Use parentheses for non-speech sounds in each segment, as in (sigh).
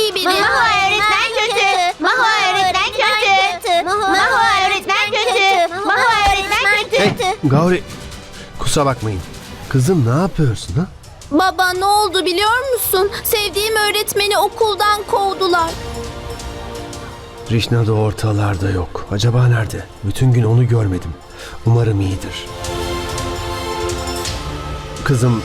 iyi biri. Maho öğretmen kötü. Maho öğretmen kötü. Maho öğretmen kötü. Maho öğretmen kötü. Hey Gauri kusura bakmayın. Kızım ne yapıyorsun ha? Baba ne oldu biliyor musun? Sevdiğim öğretmeni okuldan kovdular. Rişna da ortalarda yok. Acaba nerede? Bütün gün onu görmedim. Umarım iyidir. Kızım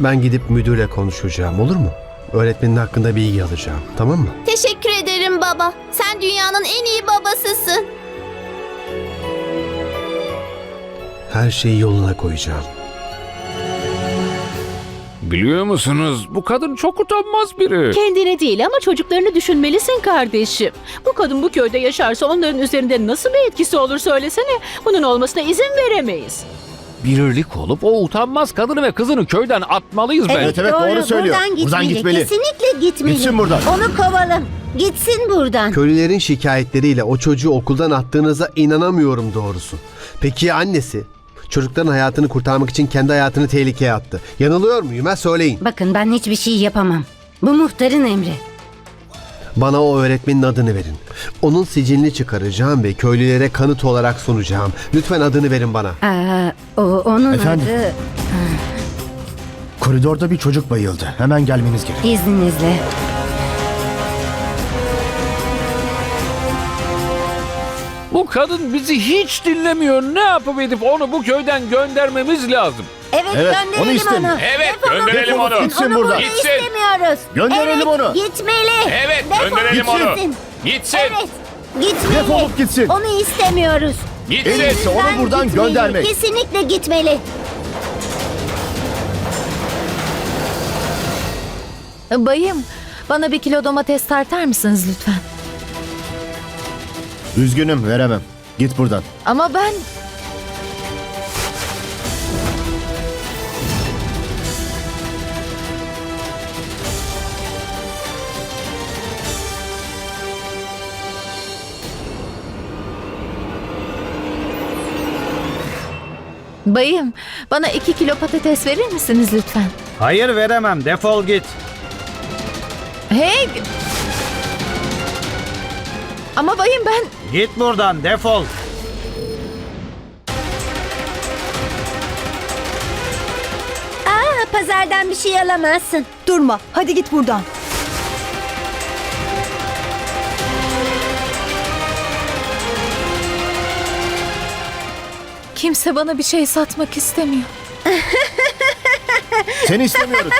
ben gidip müdürle konuşacağım olur mu? Öğretmenin hakkında bilgi alacağım tamam mı? Teşekkür ederim baba. Sen dünyanın en iyi babasısın. Her şeyi yoluna koyacağım. Biliyor musunuz bu kadın çok utanmaz biri. Kendini değil ama çocuklarını düşünmelisin kardeşim. Bu kadın bu köyde yaşarsa onların üzerinde nasıl bir etkisi olur söylesene. Bunun olmasına izin veremeyiz. Birlik olup o utanmaz kadını ve kızını köyden atmalıyız bence. Evet evet doğru, söylüyor. Buradan gitmeli. Kesinlikle gitmeli. Gitsin buradan. Onu kovalım. Gitsin buradan. Köylülerin şikayetleriyle o çocuğu okuldan attığınıza inanamıyorum doğrusu. Peki ya annesi? Çocukların hayatını kurtarmak için kendi hayatını tehlikeye attı. Yanılıyor muyum ha söyleyin. Bakın ben hiçbir şey yapamam. Bu muhtarın emri. Bana o öğretmenin adını verin. Onun sicilini çıkaracağım ve köylülere kanıt olarak sunacağım. Lütfen adını verin bana. Aa, o, onun Efendim? adı Koridorda bir çocuk bayıldı. Hemen gelmeniz gerek. izninizle. Bu kadın bizi hiç dinlemiyor. Ne yapıp edip onu bu köyden göndermemiz lazım. Evet, Evet, gönderelim onu onu. Evet, Defolup gönderelim gitsin. onu. Gitsin onu buradan. burada Gitsin. istemiyoruz. Gönderelim evet, onu. Gitmeli. Evet, Defolup gönderelim onu. gitsin. Gitsin. Evet. Gitmeli. Defolup gitsin. Onu istemiyoruz. Gitsin. En iyisi onu Lütfen buradan gitmeli. göndermek. Kesinlikle gitmeli. Bayım, bana bir kilo domates tartar mısınız lütfen? Üzgünüm veremem. Git buradan. Ama ben... Bayım, bana iki kilo patates verir misiniz lütfen? Hayır veremem. Defol git. Hey! Ama bayım ben... Git buradan. Defol. Aa, pazardan bir şey alamazsın. Durma. Hadi git buradan. Kimse bana bir şey satmak istemiyor. (laughs) Seni istemiyoruz.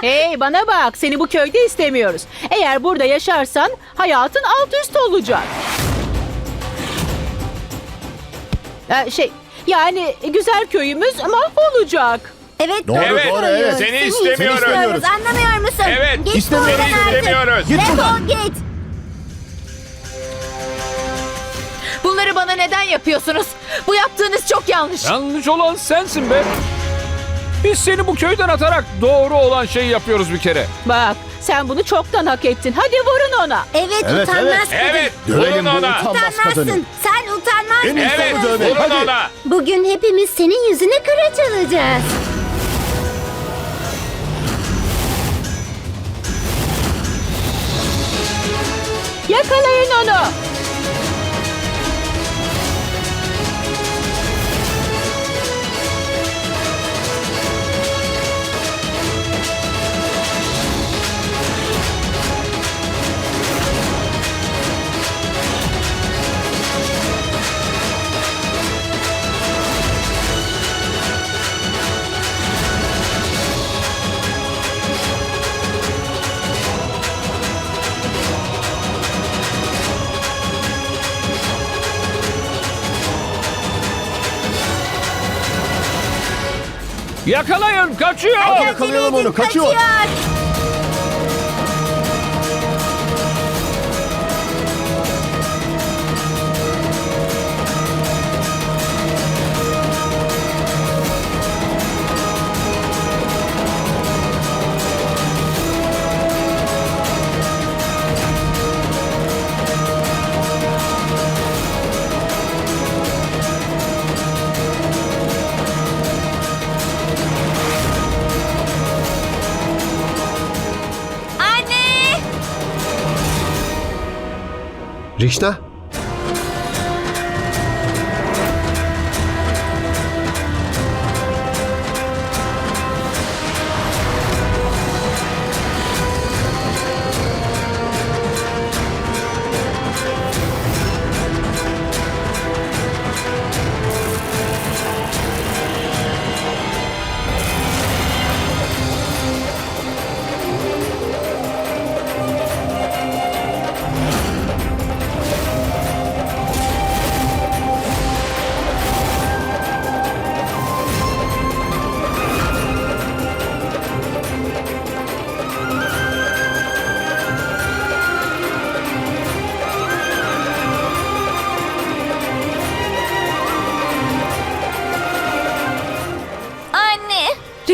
Hey bana bak seni bu köyde istemiyoruz. Eğer burada yaşarsan hayatın alt üst olacak. Ee, şey yani güzel köyümüz mahvolacak. Evet. Doğru Evet, doğru evet. seni istemiyoruz. istemiyoruz. Anlamıyor musun? Evet, Git istemiyoruz. buradan Seni artık. istemiyoruz. Git Defol buradan. git. Bunları bana neden yapıyorsunuz? Bu yaptığınız yanlış. Yanlış olan sensin be. Biz seni bu köyden atarak doğru olan şeyi yapıyoruz bir kere. Bak sen bunu çoktan hak ettin. Hadi vurun ona. Evet, Evet, utanmaz evet. kadın. Evet, Dövelim vurun bu ona. utanmaz kadını. Utanmazsın. Sen utanmaz En iyisi Evet, vurun Hadi. ona. Bugün hepimiz senin yüzüne kıraç alacağız. Yakalayın onu. Yakalayın, kaçıyor. Hadi yakalayalım onu. Kaçıyor. Rişna? Rişta?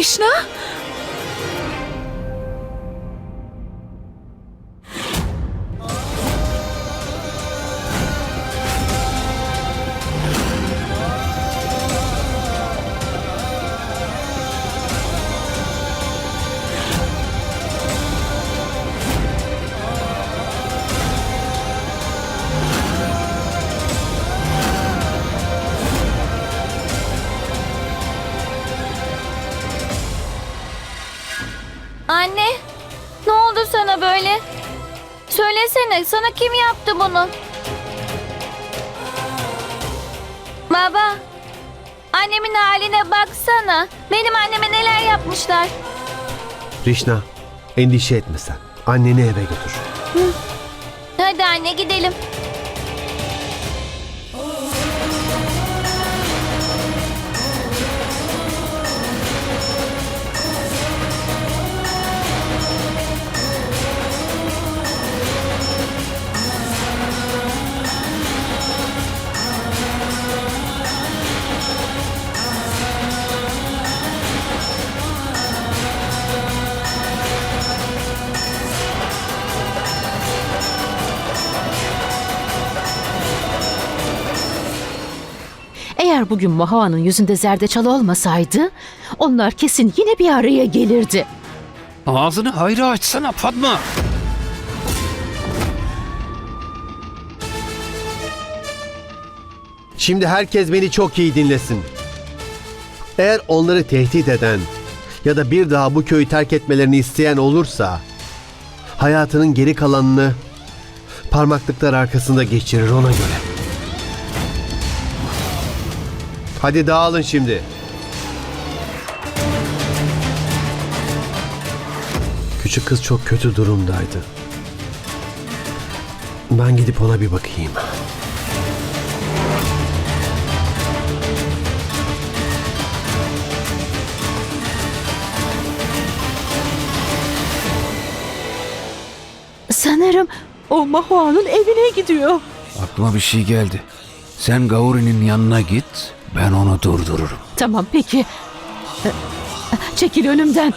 Rişna? Oldu sana böyle? Söylesene sana kim yaptı bunu? Baba. Annemin haline baksana. Benim anneme neler yapmışlar. Rişna, endişe etme sen. Anneni eve götür. Hadi anne gidelim. Eğer bugün Mahava'nın yüzünde zerdeçal olmasaydı onlar kesin yine bir araya gelirdi. Ağzını hayra açsana Fatma. Şimdi herkes beni çok iyi dinlesin. Eğer onları tehdit eden ya da bir daha bu köyü terk etmelerini isteyen olursa hayatının geri kalanını parmaklıklar arkasında geçirir ona göre. Hadi dağılın şimdi. Küçük kız çok kötü durumdaydı. Ben gidip ona bir bakayım. Sanırım o Mahua'nın evine gidiyor. Aklıma bir şey geldi. Sen Gauri'nin yanına git, ben onu durdururum. Tamam peki. Çekil önümden.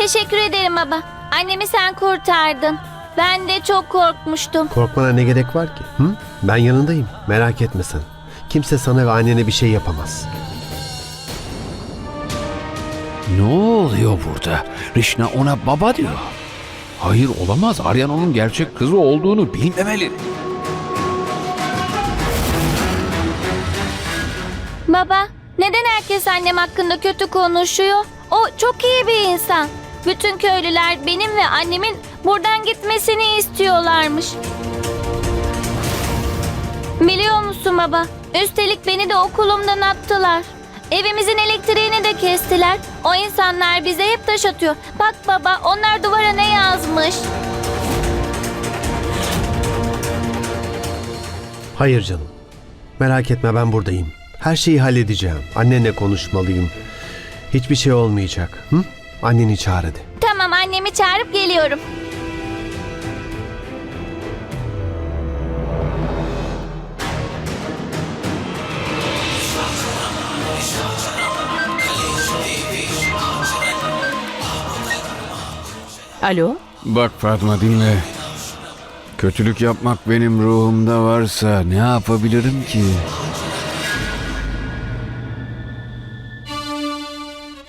Teşekkür ederim baba. Annemi sen kurtardın. Ben de çok korkmuştum. Korkmana ne gerek var ki? Hı? Ben yanındayım. Merak etme sen. Kimse sana ve annene bir şey yapamaz. Ne oluyor burada? Rişna ona baba diyor. Hayır olamaz. Aryan onun gerçek kızı olduğunu bilmemeli. Baba, neden herkes annem hakkında kötü konuşuyor? O çok iyi bir insan. Bütün köylüler benim ve annemin buradan gitmesini istiyorlarmış. Biliyor musun baba? Üstelik beni de okulumdan attılar. Evimizin elektriğini de kestiler. O insanlar bize hep taş atıyor. Bak baba onlar duvara ne yazmış? Hayır canım. Merak etme ben buradayım. Her şeyi halledeceğim. Annenle konuşmalıyım. Hiçbir şey olmayacak. Hı? Anneni çağır hadi. Tamam annemi çağırıp geliyorum. Alo? Bak Fatma dinle. Kötülük yapmak benim ruhumda varsa ne yapabilirim ki?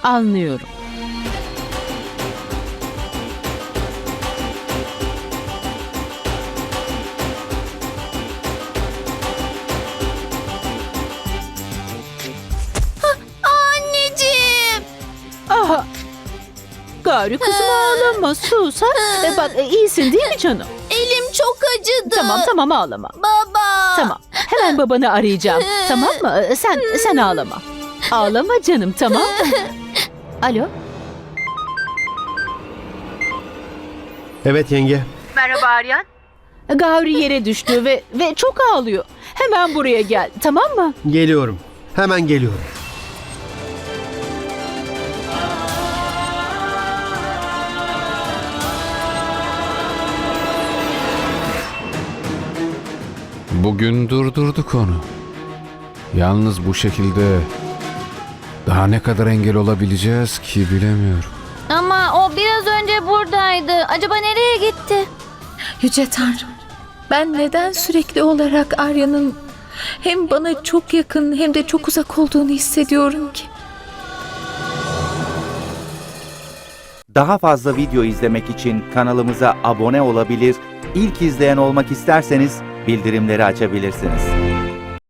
Anlıyorum. Gari kızım ağlama sus ha. E, bak e, iyisin değil mi canım? Elim çok acıdı. Tamam tamam ağlama. Baba. Tamam. Hemen babanı arayacağım. (laughs) tamam mı? E, Sen sen ağlama. Ağlama canım tamam mı? (laughs) Alo? Evet yenge. Gavri yere düştü ve ve çok ağlıyor. Hemen buraya gel. Tamam mı? Geliyorum. Hemen geliyorum. Bugün durdurduk onu. Yalnız bu şekilde daha ne kadar engel olabileceğiz ki bilemiyorum. Ama o biraz önce buradaydı. Acaba nereye gitti? Yüce Tanrım. Ben neden sürekli olarak Arya'nın hem bana çok yakın hem de çok uzak olduğunu hissediyorum ki? Daha fazla video izlemek için kanalımıza abone olabilir, ilk izleyen olmak isterseniz bildirimleri açabilirsiniz.